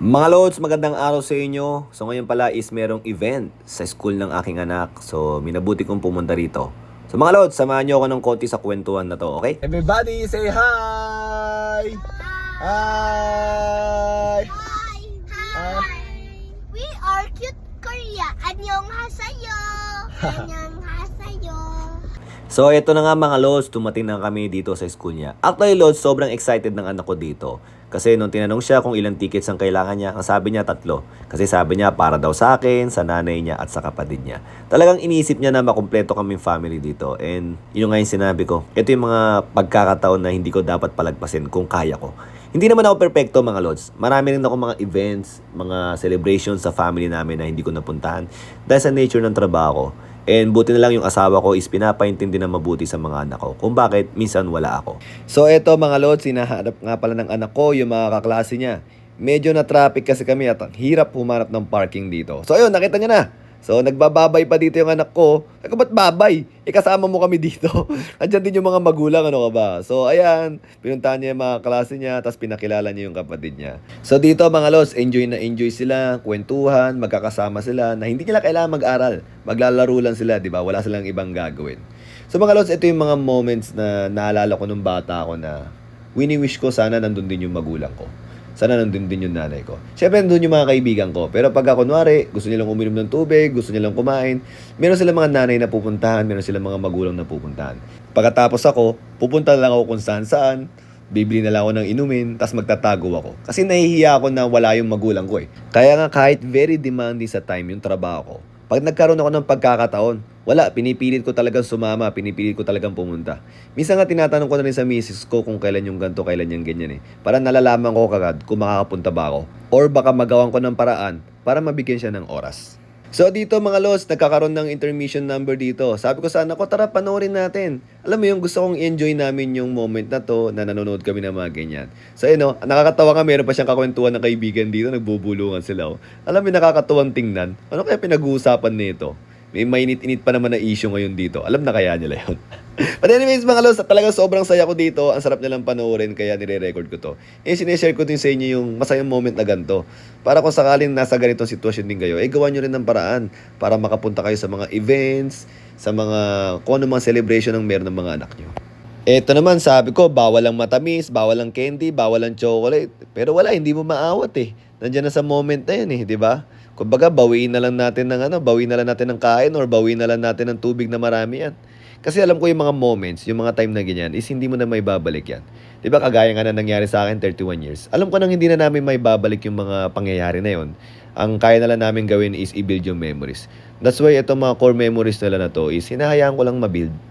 Mga Lods, magandang araw sa inyo. So ngayon pala is merong event sa school ng aking anak. So minabuti kong pumunta rito. So mga Lods, samahan niyo ako ng konti sa kwentuhan na to, okay? Everybody say hi! Hi! Hi! Hi! hi. hi. We are cute Korea. Annyeong haseyo! So ito na nga mga Lods, tumating na kami dito sa school niya. Actually Lods, sobrang excited ng anak ko dito. Kasi nung tinanong siya kung ilang tickets ang kailangan niya, ang sabi niya tatlo. Kasi sabi niya para daw sa akin, sa nanay niya at sa kapatid niya. Talagang inisip niya na makumpleto kaming family dito. And yun nga yung sinabi ko. Ito yung mga pagkakataon na hindi ko dapat palagpasin kung kaya ko. Hindi naman ako perpekto mga lods. Marami rin ako mga events, mga celebrations sa family namin na hindi ko napuntahan dahil sa nature ng trabaho ko. And buti na lang yung asawa ko is pinapaintindi na mabuti sa mga anak ko kung bakit minsan wala ako. So eto mga lods, hinahanap nga pala ng anak ko yung mga kaklase niya. Medyo na traffic kasi kami at hirap humanap ng parking dito. So ayun, nakita niyo na. So nagbababay pa dito yung anak ko. Ako ba't babay? Eh kasama mo kami dito. Andyan din yung mga magulang, ano ka ba? So ayan, pinuntahan niya yung mga klase niya, tapos pinakilala niya yung kapatid niya. So dito mga los, enjoy na enjoy sila, kwentuhan, magkakasama sila, na hindi nila kailangan mag-aral. Maglalaro lang sila, di ba? Wala silang ibang gagawin. So mga los, ito yung mga moments na naalala ko nung bata ako na wini-wish ko sana nandun din yung magulang ko. Sana nandun din yung nanay ko. Siyempre, nandun yung mga kaibigan ko. Pero pagka kunwari, gusto nilang uminom ng tubig, gusto nilang kumain, meron silang mga nanay na pupuntahan, meron silang mga magulang na pupuntahan. Pagkatapos ako, pupunta lang ako kung saan saan, bibili na lang ako ng inumin, tapos magtatago ako. Kasi nahihiya ako na wala yung magulang ko eh. Kaya nga kahit very demanding sa time yung trabaho ko, pag nagkaroon ako ng pagkakataon, wala, pinipilit ko talagang sumama, pinipilit ko talagang pumunta. Minsan nga tinatanong ko na rin sa misis ko kung kailan yung ganto, kailan yung ganyan eh. Para nalalaman ko kagad kung makakapunta ba ako. Or baka magawan ko ng paraan para mabigyan siya ng oras. So dito mga los, nagkakaroon ng intermission number dito. Sabi ko sana ko, tara panoorin natin. Alam mo yung gusto kong enjoy namin yung moment na to na nanonood kami ng mga ganyan. So yun oh, nakakatawa ka, meron pa siyang kakwentuhan ng kaibigan dito, nagbubulungan sila oh. Alam mo yung nakakatuwang tingnan. Ano kaya pinag-uusapan nito? May mainit-init pa naman na issue ngayon dito. Alam na kaya nila yun. But anyways mga los, talagang sobrang saya ko dito. Ang sarap nilang panoorin kaya nire-record ko to. Eh sineshare ko din sa inyo yung masayang moment na ganito. Para kung sakaling nasa ganitong sitwasyon din kayo, eh gawa nyo rin ng paraan para makapunta kayo sa mga events, sa mga kung ano mga celebration ang meron ng mga anak nyo. Ito naman, sabi ko, bawal ang matamis, bawal ang candy, bawal ang chocolate. Pero wala, hindi mo maawat eh. Nandiyan na sa moment na yun eh, di ba? Kumbaga, bawiin na lang natin ng ano, bawiin na lang natin ng kain or bawiin na lang natin ng tubig na marami yan. Kasi alam ko yung mga moments, yung mga time na ganyan, is hindi mo na may babalik yan. Di ba kagaya nga na nangyari sa akin 31 years. Alam ko nang hindi na namin may babalik yung mga pangyayari na yon. Ang kaya na lang namin gawin is i-build yung memories. That's why itong mga core memories nila na to is hinahayaan ko lang ma-build.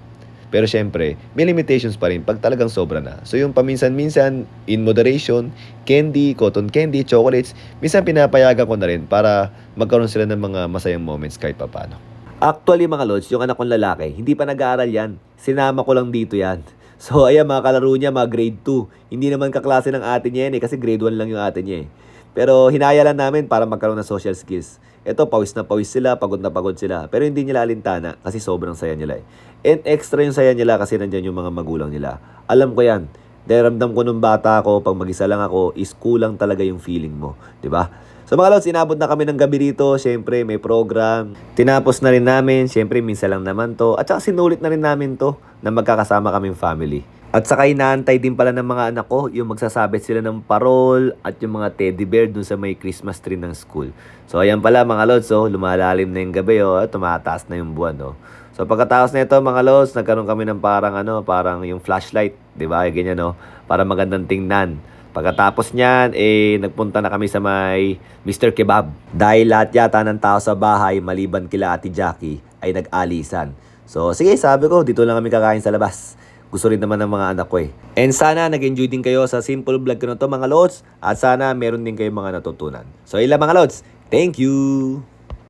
Pero syempre, may limitations pa rin pag talagang sobra na. So yung paminsan-minsan, in moderation, candy, cotton candy, chocolates, minsan pinapayagan ko na rin para magkaroon sila ng mga masayang moments kahit papano. Actually mga lods, yung anak kong lalaki, hindi pa nag-aaral yan. Sinama ko lang dito yan. So ayan mga kalaro niya, mga grade 2. Hindi naman kaklase ng ate niya yan eh, kasi grade 1 lang yung ate niya eh. Pero hinaya lang namin para magkaroon ng social skills. Ito, pawis na pawis sila, pagod na pagod sila. Pero hindi nila alintana kasi sobrang saya nila eh. And extra yung saya nila kasi nandyan yung mga magulang nila. Alam ko yan. Dahil ramdam ko nung bata ako, pag mag-isa lang ako, is kulang talaga yung feeling mo. ba? So mga lods, inabot na kami ng gabi dito. Siyempre, may program. Tinapos na rin namin. Siyempre, minsan lang naman to. At saka sinulit na rin namin to na magkakasama kaming family. At saka inaantay din pala ng mga anak ko yung magsasabit sila ng parol at yung mga teddy bear dun sa may Christmas tree ng school. So ayan pala mga lods, oh, lumalalim na yung gabi oh, at tumataas na yung buwan. Oh. So pagkatapos nito mga lods, nagkaroon kami ng parang ano, parang yung flashlight, 'di ba? Ganyan no, para magandang tingnan. Pagkatapos niyan, eh, nagpunta na kami sa may Mr. Kebab. Dahil lahat yata ng tao sa bahay, maliban kila Ate Jackie, ay nag-alisan. So, sige, sabi ko, dito lang kami kakain sa labas. Gusto rin naman ng mga anak ko eh. And sana nag-enjoy din kayo sa simple vlog ko na to mga lods. At sana meron din kayong mga natutunan. So, ilan mga lods. Thank you!